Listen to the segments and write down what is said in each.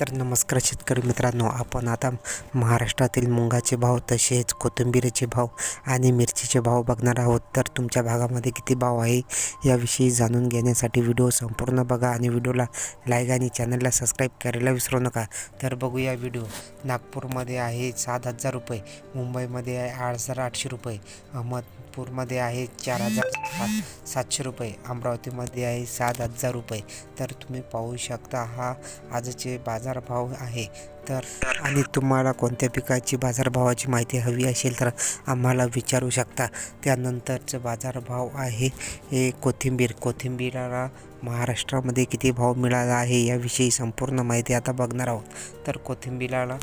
तर नमस्कार शेतकरी मित्रांनो आपण आता महाराष्ट्रातील मुंगाचे भाव तसेच कोथिंबीरीचे भाव आणि मिरचीचे भाव बघणार आहोत. तर तुमच्या भागामध्ये किती भाव आहे याविषयी जाणून घेण्यासाठी व्हिडिओ संपूर्ण बघा आणि व्हिडिओला लाईक आणि चॅनलला सबस्क्राईब करायला विसरू नका. तर बघूया व्हिडिओ. नागपूरमध्ये आहे सात हजार रुपये मुंबईमध्ये आहे आठ हजार आठशे रुपये अहमदपूरमध्ये आहे चार हजार सातशे रुपये अमरावतीमध्ये आहे सात हजार रुपये. तर तुम्ही पाहू शकता हा आजचे बाजारभाव आहे. तर आणि तुम्हाला कोणत्या पिकाची बाजारभावाची माहिती हवी असेल तर आम्हाला विचारू शकता. त्यानंतरचं बाजारभाव आहे. हे कोथिंबीर कोथिंबीराला महाराष्ट्रामध्ये किती भाव मिळाला आहे याविषयी संपूर्ण माहिती आता बघणार आहोत. तर कोथिंबीराला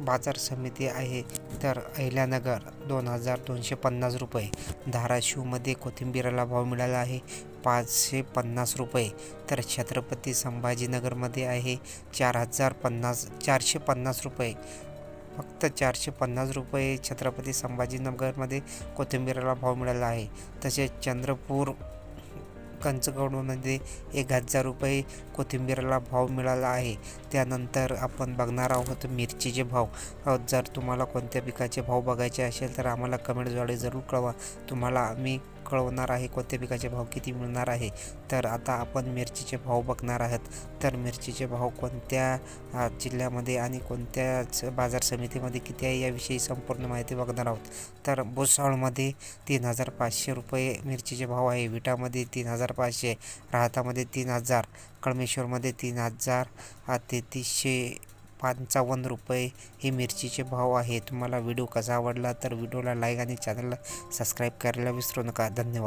बाजार समिती आहे. तर अहिल्यानगर दोन हजार दोनशे पन्नास रुपये. धाराशिवमध्ये कोथिंबीराला भाव मिळाला आहे. पाचशे पन्नास रुपये. तर छत्रपती संभाजीनगरमध्ये आहे चार हजार पन्नास चारशे पन्नास रुपये. फक्त चारशे पन्नास रुपये छत्रपती संभाजीनगरमध्ये कोथिंबीराला भाव मिळाला आहे. तसेच चंद्रपूर कंचगडमध्ये एक हजार रुपये कोथिंबीराला भाव मिळाला आहे. त्यानंतर आपण बघणार आहोत मिरचीचे भाव. जर तुम्हाला कोणत्या पिकाचे भाव बघायचे असेल तर आम्हाला कमेंटद्वारे जरूर कळवा. तुम्हाला आम्ही कळवणार आहे कोणत्या पिकाचे भाव किती मिळणार आहे? तर आता आपण मिरचीचे भाव बघणार आहात. तर मिरचीचे भाव कोणत्या जिल्ह्यामध्ये आणि कोणत्या बाजार समितीमध्ये किती आहे याविषयी संपूर्ण माहिती बघणार आहोत. तर भुसावळमध्ये तीन हजार पाचशे रुपये मिरचीचे भाव आहे. विटामध्ये तीन हजार पाचशे राहतामध्ये तीन हजार कळमेश्वरमध्ये तीन हजार तेहतीसशे पंचावन्न रुपये हे मिरचीचे भाव आहे तुम्हाला व्हिडिओ कसा आवडला तर व्हिडिओला लाईक आणि चॅनलला सबस्क्राईब करायला विसरू नका. धन्यवाद.